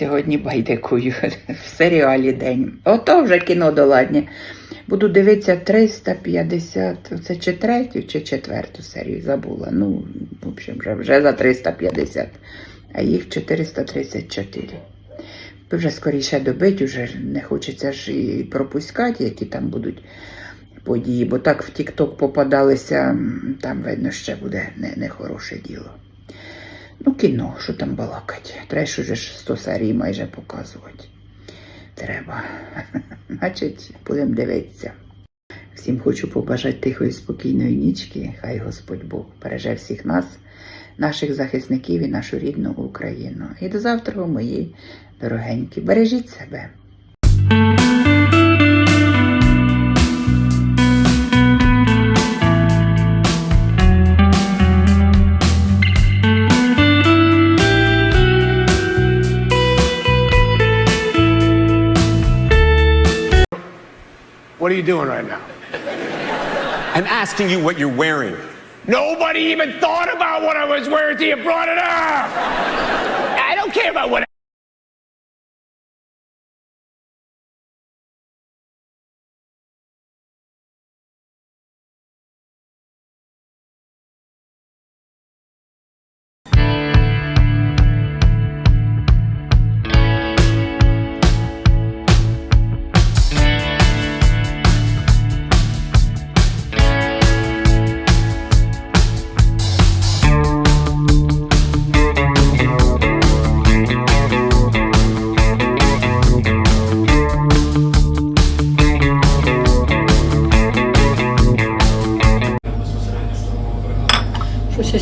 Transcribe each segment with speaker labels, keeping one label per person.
Speaker 1: сьогодні байдикую в серіалі День. Ото вже кіно доладнє. Буду дивитися 350, це чи третю, чи четверту серію забула. Ну, в общем, вже, вже за 350, а їх 434. Вже скоріше добить, вже не хочеться ж і пропускати, які там будуть події, бо так в Тік-Ток попадалися, там видно, ще буде не- нехороше діло. Ну, кіно, що там балакать. Треба ж уже ж 100 серій майже показувати. Треба. Значить, будемо дивитися. Всім хочу побажати тихої, спокійної нічки. Хай Господь Бог береже всіх нас, наших захисників і нашу рідну Україну. І до завтра, мої дорогенькі. Бережіть себе.
Speaker 2: What are you doing right now?
Speaker 3: I'm asking you what you're wearing.
Speaker 2: Nobody even thought about what I was wearing till you brought it up. I don't care about what.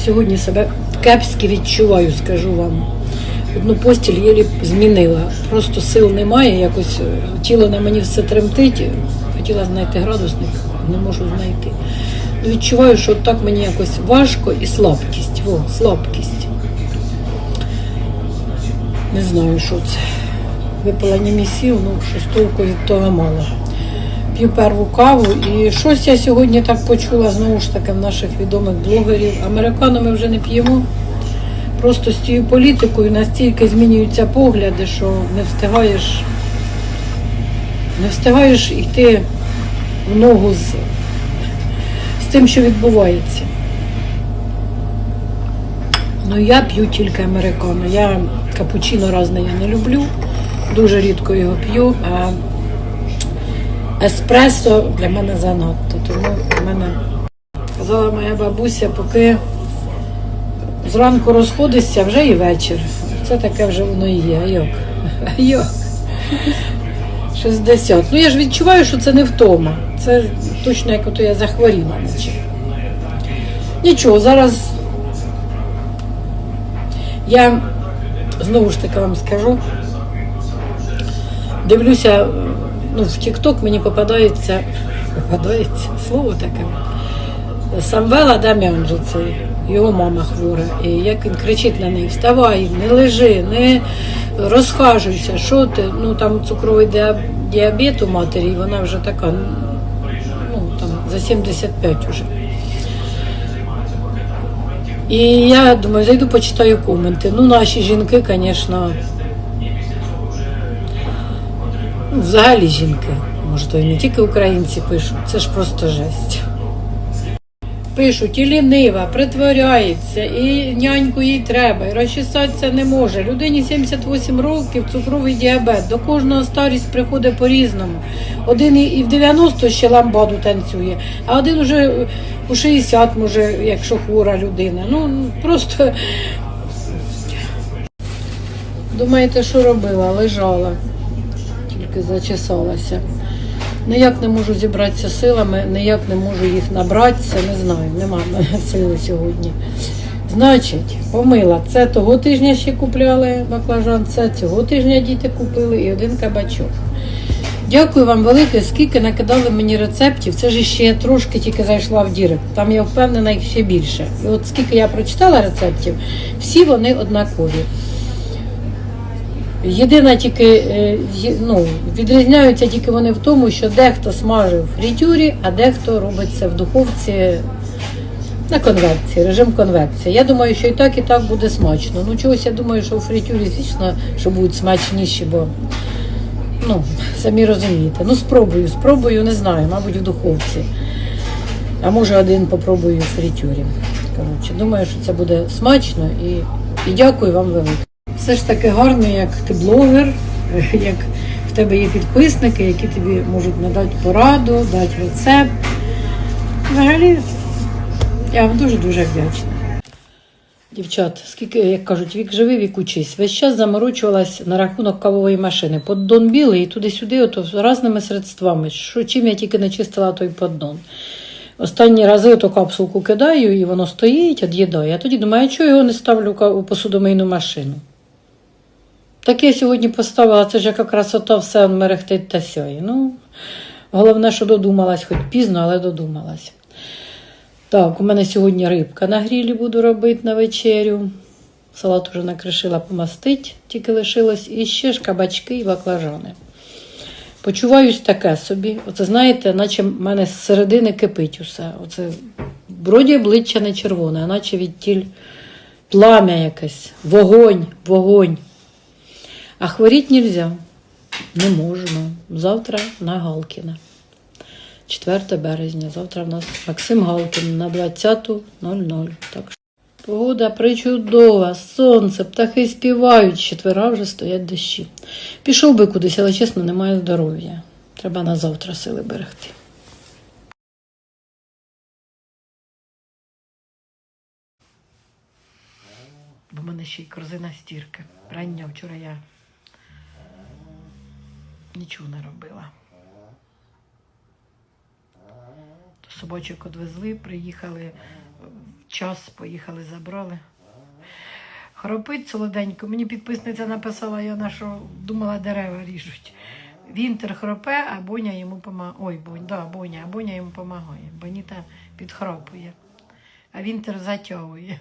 Speaker 4: Сьогодні себе кепськи відчуваю, скажу вам. Одну постіль єлі змінила. Просто сил немає, якось е, тіло на мені все тремтить. Хотіла знайти градусник, не можу знайти. Ну, Відчуваю, що так мені якось важко і слабкість. Во, слабкість. Не знаю, що це. Випила німісів, ну щось від того мало. П'ю перву каву і щось я сьогодні так почула знову ж таки в наших відомих блогерів. Американо ми вже не п'ємо. Просто з цією політикою настільки змінюються погляди, що не встигаєш, не встигаєш йти в ногу з, з тим, що відбувається. Ну я п'ю тільки американо. Я капучино разне я не люблю. Дуже рідко його п'ю. Еспресо для мене занадто. Тому в мене казала моя бабуся, поки зранку розходишся, вже і вечір. Це таке вже воно і є. А як? 60. Ну я ж відчуваю, що це не втома. Це точно як ото я захворіла наче. Нічого, зараз я знову ж таки вам скажу. Дивлюся, ну, в TikTok мені попадається, попадається слово таке. Самвела Дам'ян же цей, його мама хвора. І як він кричить на неї, вставай, не лежи, не розхажуйся, що ти? Ну там цукровий діабет у матері, вона вже така, ну там за 75 уже. І я думаю, зайду почитаю коменти. Ну, наші жінки, звісно, ну, взагалі жінки. Може, то і не тільки українці пишуть, це ж просто жесть. Пишуть, і лінива, притворяється, і няньку їй треба, і розчесатися не може. Людині 78 років, цукровий діабет. До кожного старість приходить по-різному. Один і- в 90 ще ламбаду танцює, а один уже у 60, може, якщо хвора людина. Ну просто думаєте, що робила? Лежала, тільки зачесалася. Ніяк не можу зібратися силами, ніяк не можу їх набратися, не знаю, нема сили сьогодні. Значить, помила. Це того тижня ще купляли баклажан, це цього тижня діти купили і один кабачок. Дякую вам велике, скільки накидали мені рецептів. Це ж ще трошки тільки зайшла в Дірект. Там я впевнена їх ще більше. І от скільки я прочитала рецептів, всі вони однакові. Єдине тільки е, ну, відрізняються тільки вони в тому, що дехто смажив в фритюрі, а дехто робить це в духовці На конвекції, режим конвекції. Я думаю, що і так, і так буде смачно. Ну, чогось я думаю, що у фритюрі, звісно, що будуть смачніші, бо ну, самі розумієте. Ну, спробую, спробую, не знаю, мабуть, в духовці. А може один попробую у фритюрі. Коротше, думаю, що це буде смачно і, і дякую вам велике. Все ж таки гарно, як ти блогер, як в тебе є підписники, які тобі можуть надати пораду, дати рецепт. Взагалі, я вам дуже-дуже вдячна. Дівчат, скільки, як кажуть, вік живий, вік учись. Весь час заморочувалась на рахунок кавової машини. Поддон білий і туди-сюди, ото різними средствами. Що, чим я тільки не чистила той поддон. Останні рази ото капсулку кидаю, і воно стоїть, від'їдає. А тоді думаю, а чого його не ставлю у посудомийну машину? Так я сьогодні поставила, це ж яка красота, все мерехтить та сяє. Ну, головне, що додумалась, хоч пізно, але додумалась. Так, у мене сьогодні рибка на грілі буду робити на вечерю. Салат уже накришила помастить, тільки лишилось. І ще ж кабачки і баклажани. Почуваюсь таке собі. Оце знаєте, наче в мене з середини кипить усе. Оце вроді обличчя не червоне, а наче відтіль плам'я якесь, вогонь, вогонь. А хворіть нельзя. Не можна. Завтра на Галкіна. 4 березня. Завтра в нас Максим Галкін на 20.00. Так що погода причудова, сонце, птахи співають, четвера вже стоять дощі. Пішов би кудись, але чесно, немає здоров'я. Треба на завтра сили берегти. Бо в мене ще й корзина стірки. Рання вчора я нічого не робила. Собачок одвезли, приїхали в час, поїхали, забрали. Хропить солоденько. Мені підписниця написала, я на що думала, дерева ріжуть. Вінтер хропе, а Боня йому помагає. Ой, Бонь, да, Боня, а Боня йому допомагає. Боніта підхрапує, а Вінтер затягує.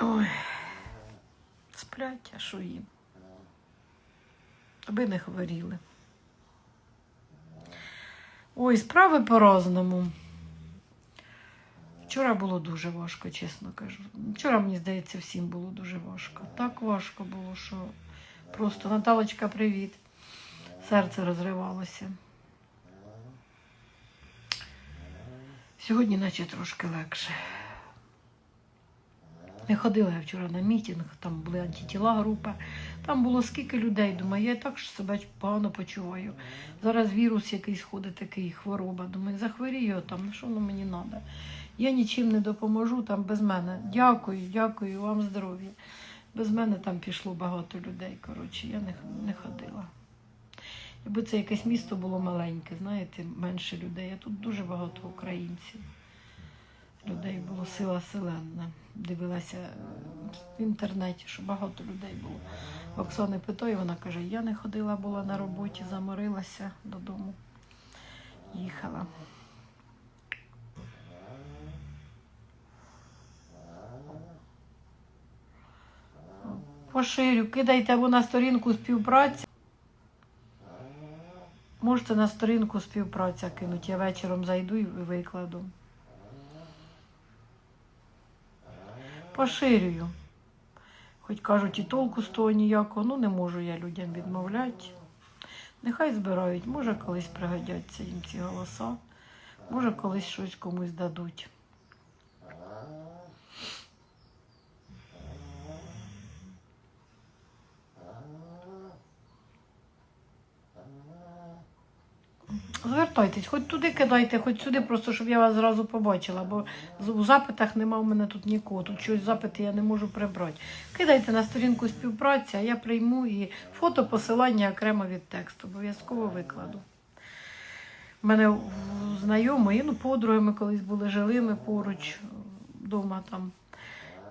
Speaker 4: Ой, сплять, а що їм? Аби не хворіли. Ой, справи по-разному. Вчора було дуже важко, чесно кажу. Вчора, мені здається, всім було дуже важко. Так важко було, що просто Наталочка, привіт. Серце розривалося. Сьогодні, наче трошки легше. Не ходила я вчора на мітинг, там були антитіла група. Там було скільки людей. Думаю, я і так ж себе погано почуваю. Зараз вірус якийсь ходить, такий хвороба. Думаю, захворію там, на що воно мені треба? Я нічим не допоможу там без мене. Дякую, дякую вам здоров'я. Без мене там пішло багато людей. Коротше, я не, не ходила. Якби це якесь місто було маленьке, знаєте, менше людей. А тут дуже багато українців. Людей було сила селенна. Дивилася в інтернеті, що багато людей було. Оксани питаю, вона каже, я не ходила, була на роботі, заморилася додому. Їхала. Поширю, кидайте або на сторінку співпраця. Можете на сторінку співпраця кинути. Я вечором зайду і викладу. Поширюю. Хоч кажуть, і толку з того ніякого, ну не можу я людям відмовляти. Нехай збирають, може колись пригодяться їм ці голоса, може колись щось комусь дадуть. Звертайтесь, хоч туди кидайте, хоч сюди, просто щоб я вас зразу побачила, бо у запитах нема в мене тут нікого. Тут щось запити я не можу прибрати. Кидайте на сторінку співпраці, а я прийму і фото посилання окремо від тексту. Обов'язково викладу. У мене знайомі, ну, подруги ми колись були, жили ми поруч вдома там.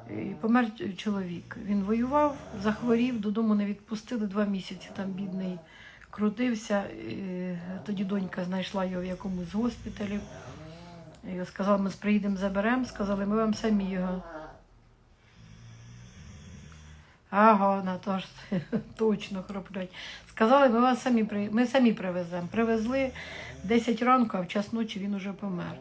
Speaker 4: І помер чоловік. Він воював, захворів, додому не відпустили два місяці. Там бідний крутився. Тоді донька знайшла його в якомусь з госпіталів. І сказала, ми приїдемо, заберемо. Сказали, ми вам самі його. Ага, Наташ, точно хроплять. Сказали, ми вас самі ми самі привеземо. Привезли 10 ранку, а в час ночі він уже помер.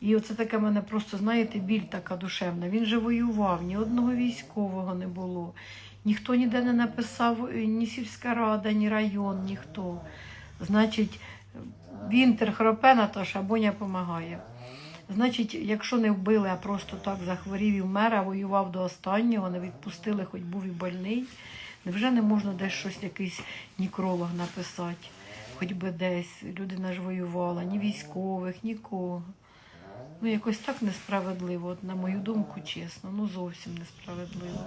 Speaker 4: І оце таке в мене просто, знаєте, біль така душевна. Він же воював, ні одного військового не було. Ніхто ніде не написав, е, ні сільська рада, ні район, ніхто. Значить, Вінтер хропе, Наташа, Боня допомагає. Значить, якщо не вбили, а просто так захворів і вмер, а воював до останнього, не відпустили, хоч був і больний, невже не можна десь щось, якийсь нікролог написати? Хоч би десь людина ж воювала, ні військових, нікого. Ну, якось так несправедливо, от, на мою думку, чесно, ну зовсім несправедливо.